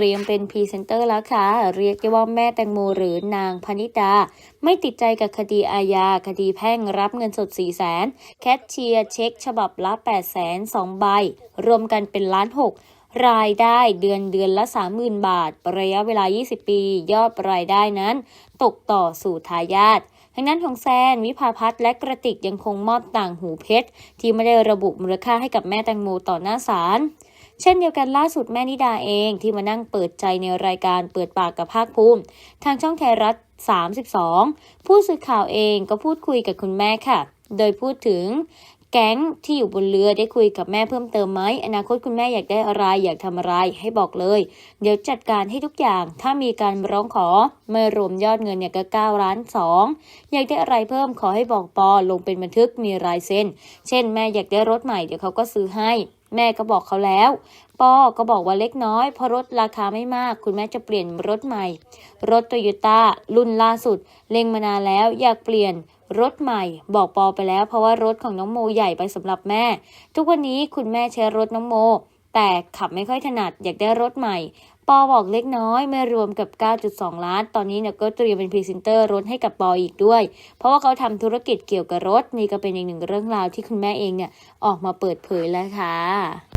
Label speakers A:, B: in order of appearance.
A: ตรียมเป็นพรีเซนเตอร์แล้วค่ะ เรียกได้ว่าแม่แตงโมหรือนางพนิดา ไม่ติดใจกับคดีอาญาคดีแพ่งรับเงินสด 4 0 0แสนแคชเชียร์เช็ค ฉบับละ8 0 0แสน2ใบ รวมกันเป็นล้านหกรายได้เดือนเดือนละ 30,000 บาท ระยะเวลา 20 ปี ยอดรายได้นั้น ตกต่อสู่ทายาททางนั้นของแซน วิภาพัฒน์และกระติกยังคงมอบต่างหูเพชร ที่ไม่ได้ระบุมูลค่าให้กับแม่แตงโมต่อหน้าศาล เช่นเดียวกันล่าสุดแม่นิดาเองที่มานั่งเปิดใจในรายการเปิดปากกับภาคภูมิ ทางช่องไทยรัฐ 32 ผู้สื่อข่าวเองก็พูดคุยกับคุณแม่ค่ะ โดยพูดถึงแก๊งที่อยู่บนเรือได้คุยกับแม่เพิ่มเติมไหมอนาคตคุณแม่อยากได้อะไรอยากทำอะไรให้บอกเลย เดี๋ยวจัดการให้ทุกอย่างถ้ามีการร้องขอไม่รวมยอดเงินเนี่ยก็9ล้าน2อยากได้อะไรเพิ่มขอให้บอกปอลงเป็นบันทึกมีรายเซ็นเช่นแม่อยากได้รถใหม่เดี๋ยวเขาก็ซื้อให้ แม่ก็บอกเขาแล้วปอก็บอกว่าเล็กน้อยเพราะรถราคาไม่มาก คุณแม่จะเปลี่ยนรถใหม่ รถโตโยต้ารุ่นล่าสุด เล็งมานานแล้วอยากเปลี่ยนรถใหม่ บอกปอไปแล้ว เพราะว่ารถของน้องโมใหญ่ไปสำหรับแม่ ทุกวันนี้คุณแม่ใช้รถน้องโม แต่ขับไม่ค่อยถนัดอยากได้รถใหม่ ปอบอกเล็กน้อยไม่รวมกับ 9.2 ล้าน ตอนนี้เนี่ยก็เตรียมเป็นพรีเซนเตอร์รถให้กับปออีกด้วย เพราะว่าเขาทำธุรกิจเกี่ยวกับรถนี่ก็เป็นอีกหนึ่งเรื่องราวที่คุณแม่เองเนี่ยออกมาเปิดเผยแล้วค่ะ